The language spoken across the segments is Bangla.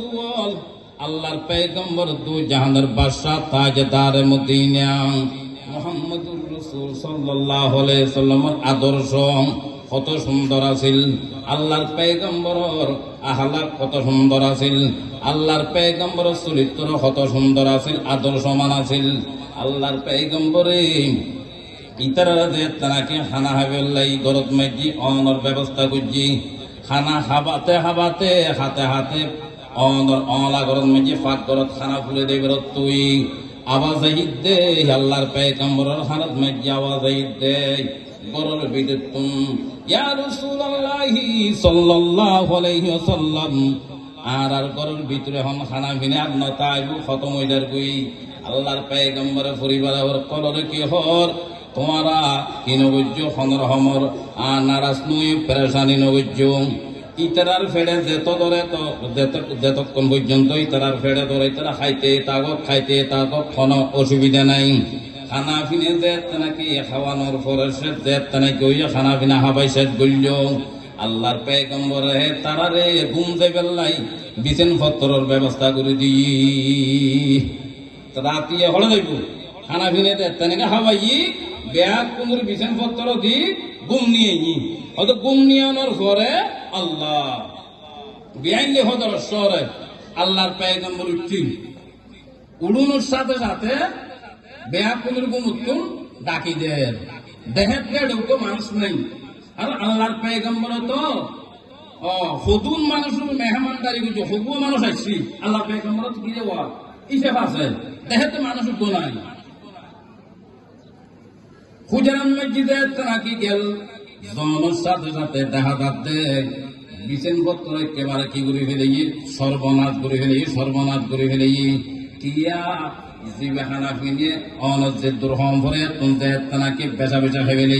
দুয়াল আল্লাহর পেগম্বর দু জাহানের বাদশাহ তাজদার মদিনা। মুহাম্মদুর রাসূল আলাইহি সাল্লামের আদর্শ কত সুন্দর আছিল। আল্লাহর পেগম্বরর আহলাক কত সুন্দর আছিল। আল্লাহর পেগম্বরের চরিত্র কত সুন্দর আছিল, আদর্শমান আছিল। আল্লাহর পেগম্বরে ইতারা যে তারাকে খানা হাবেলাই গরত মাইজি অনর ব্যবস্থা করছি খানা হাবাতে হাবাতে, হাতে হাতে অনর অলা গরত মাইজি ফাঁক গরত খানা ফুলে দে তুই। আওয়াজ আহিদ দে আল্লাহর পেগম্বরের হানত মাইজি আওয়াজ আহিদ দে। গরর বিদ্যুৎ তুম। ইয়া রাসূলুল্লাহি সাল্লাল্লাহু আলাইহি ওয়াসাল্লাম। আর আর গরর ভিতরে হন খানা ভিনে আর নতাইবু খতম হইদার গুই। আল্লাহর পেগম্বরের পরিবার ওর কলরে কি হর? তোমারা কি নগজ্য খনর হমর আর নারাজ নুই, পেরেশানি নগজ্য ইতারার ফেড়ে যেত ধরে তো, যেত- যতক্ষণ পর্যন্ত ইতারার ফেড়ে ধরে, ইতারা খাইতে তাগক খাইতে তাগক কোনো অসুবিধা নাই। খানা পিনে যে নাকি, খাওয়ানোর পরে সে যে নাকি, ওই খানা পিনা হাবাই শেষ গল্য আল্লাহর পেগম্বর হে তারা রে ঘুম দে বেল্লাই, বিছেন পত্তরের ব্যবস্থা করে দিই রাতিয়ে হলে যাইব। খানা পিনে দে তেনেকে হাবাই ব্যাগ কুমুর বিছেন পত্র দি গুম নিয়ে নি। হয়তো গুম নিয়ে আনার পরে আল্লাহ। বিআইনলি হদর সরে। আল্লাহর পেগম্বর উঠছি উড়ুনোর সাথে সাথে বেয়া কুমির গুমুত্তুন ডাকি দেন। দেহের ঢুকো, মানুষ নেই। আর আল্লাহর পেগম্বর তো, ও হদুন মানুষ মেহমানদারি করছে হবু মানুষ আসছি। আল্লাহ পেগম্বর তো কি দেওয়া ইসে আছে দেহেতে মানুষ তো নাই। হুজারান মসজিদে নাকি গেল। জনের সাথে সাথে দেখা যাচ্ছে বিছেন পত্র একেবারে কি করে ফেলে সর্বনাশ করে ফেলে সর্বনাশ করে ফেলে কিয়া জিবে খানা ফিনিয়ে অনজ্জের দুর্হম ভরে নাকি বেচা বেচা ফেলে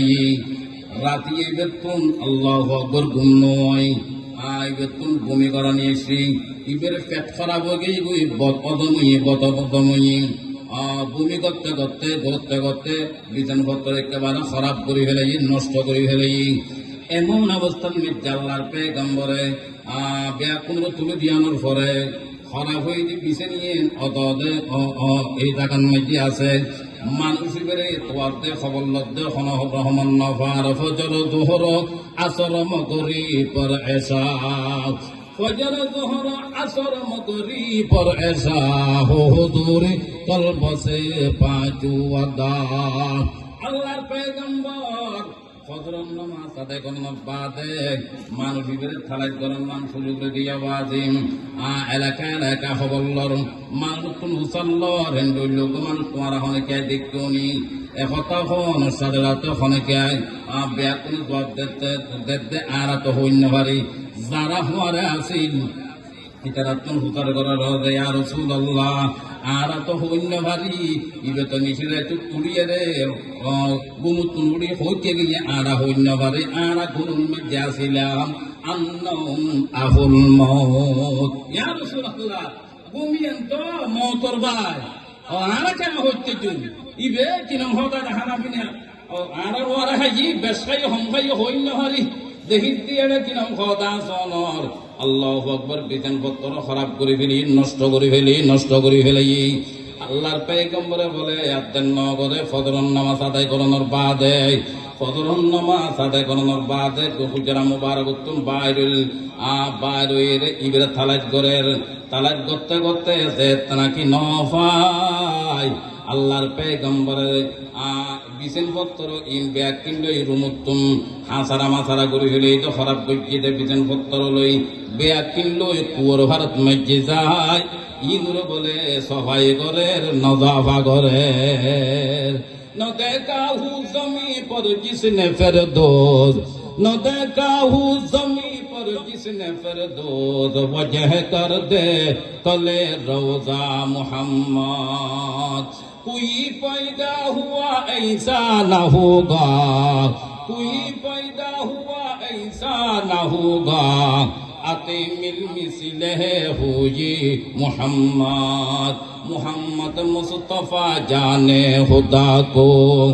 রাতি এই বেতুন আল্লাহ আকবর ঘুম নয়, আই বেতুন বমি করা নিয়েছি ইবের পেট খারাপ হয়ে বমি করতে করতে করতে করতে বিছান পত্র একেবারে খারাপ করে ফেলে নষ্ট করে ফেলে এমন অবস্থান মির্জাল্লার পে গম্বরে বেয়া কোনো তুলে দিয়ানোর পরে খারাপ হয়ে যে বিছে নিয়ে অত এই জায়গার মধ্যে আছে। মানুষ বেড়ে তোয়ার দে খবর লদ্দে খন রহমান নফার ফজর জোহর আসর মগরি পর এসা ফজর জোহর আসর মগরি পর এসা হো হুজুর কলব পাঁচু আদা। আল্লাহর পেগম্বর ফজরন নামাজ আদায় করানোর বাদে মানুষ বিবের থালাই করার মান সুযোগ দিয়া বাজিম। আ এলাকা এলাকা হবল্লর। মানুষ কোন হুসাল্লর হেন্ডুর লোক মানুষ তোমার হনে কে দেখনি একতা হন সাথে রাতে আ বেয়া কোন জবাব দিতে দিতে আর তো হইন পারি যারা হওয়ারে আসিল ইতারাত্তন হুতার রসুল্লাহ আর তো হইন্য ভারি ইবে তো নিশিরে একটু তুড়িয়ে রে গুমুতুন উড়ি হইতে গিয়ে আরা হইন্য ভারি আরা গুরুর মধ্যে আসিলাম তো মতর ভাই। ও, আরা কেন হইতে তুই? ইবে কিনম হদা হানা বিনা। ও, আরা ওরা হাই বেশাই হমভাই হইন্য ভারি আল্লাহ আকবর, বিধান পত্র খারাপ করে ফেলি, নষ্ট করে ফেলি, নষ্ট করে ফেলি। আল্লাহর পেগম্বরে বলে, আদেন নগরে ফদরন নামাজ আদায় করানোর বাদে। ফদরন নামাজ আদায় করানোর বাদে গুজরা মুবারক উত্তম বাইরুল আ বাইরের ইবের থালাজ গরের তালাজ করতে করতে যে নাকি নফাই আল্লাহর পেগম্বরে বিছেন পত্র ইন ব্যাগ কিনলো এই রুমুত্তুম হাসারা মাসারা করে ফেলে এই তো খারাপ গজ্জিতে বিছেন পত্র লই ব্যাগ কিনলো এই কুয়োর ভারত মজ্জে যায় ইন্দুর বলে সফাই করের নজাফা করের ন দেখা হু জমি পর জিসনে ফের দোজ ন দেখা হু জমি पर जिसने फिरदौस वजह कर दे तले रोजा मोहम्मद کوئی پیدا ہوا ایسا نہ ہوگا، کوئی پیدا ہوا ایسا نہ ہوگا۔ مل مثل ہے ہو یہ محمد محمد مصطفیٰ جانے خدا کو۔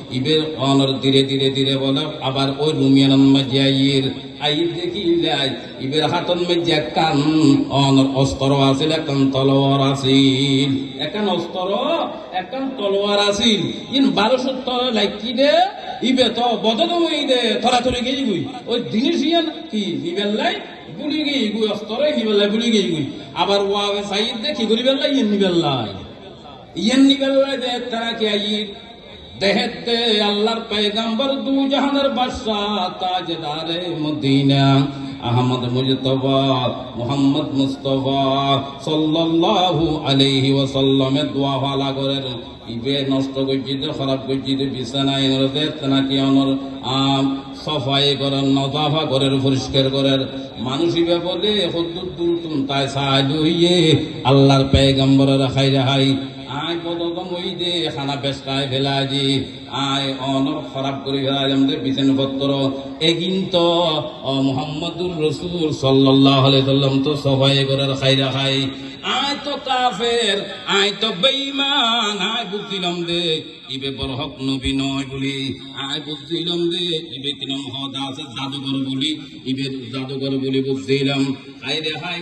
ইবের অনর ধীরে ধীরে ধীরে বলে আবার ওই রুমিয়ান মাজিয়াইয়ের আইর দেখি লাই, ইবের হাতন মাজিয়া কান, অনর অস্ত্র আছিল একান তলোয়ার আছিল একান অস্ত্র, একান তলোয়ার আছিল ইন বারোশো লাইকি দে? ইবে তো বদলময়ী দে থরা থরে গেই গুই। ওই জিনিস ইয়ান কি নিবেল্লাই গুলি গেই গুই, অস্ত্র নিবেল্লাই গুলি গেই গুই। আবার ওয়াবে সাইদ দে কি করি বেল্লাই ইন নিবেল্লাই ইয়েন নিবেল্লাই দে, তারা কি আইর দেহেতে আল্লাহর পেগম্বর দু জাহানের বাদশাহ তাজদারে Medina. Ahmad Mujtaba, Muhammad Mustafa সাল্লাল্লাহু আলাইহি ওয়াসাল্লামের দোয়া ভালা করেন। ইবে নষ্ট করছি তো খারাপ করছি তো বিছানায় নরতে নাকি অনর আম সফাই করেন, নজাফা করেন, পরিষ্কার করেন। মানুষ ইবে বলে হদ্দুর দূর তুম তাই সাহায্য হইয়ে আল্লাহর পেগম্বরের খাই রাহাই আয় বদতম ওই দে খানা বেসকায় ফেলাই দি। আয় অনর খারাপ করে ফেলা যেমন বিছেন পত্র এগিন তো মোহাম্মদুর রসুল সাল্লাহ সাল্লাম তো সবাই করার খাইরা খাই। আয় তো কাফের, আয় তো বেইমান আয় বুঝছিলাম দে। ইবে বড় হক নবী নয় বলি। আয় বুঝছিলাম দে, ইবে কিনম হদ আছে জাদুঘর বলি, ইবে জাদুঘর বলি বুঝছিলাম আই রে হাই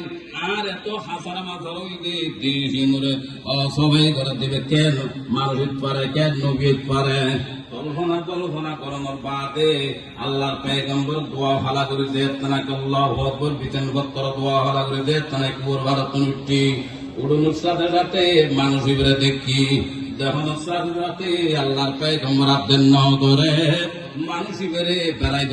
আর এত হাসারা মাথার ওই দে দিন মরে সবাই করে দিবে, কেন মানুষ পারে কেন নবী পারে কল্পনা কল্পনা করানোর বাদে আল্লাহর পেগম্বর দোয়া হালা করে দে, তানাকে আল্লাহ আকবর বিতেন বত্তর দোয়া হালা করে দে, তানাকে পুর ভারত উঠি উড়ুনোর সাথে সাথে মানুষ দেখি সাথে সাথে আল্লাহর পায়ে ন করে মানুষ বেড়ে বেড়াই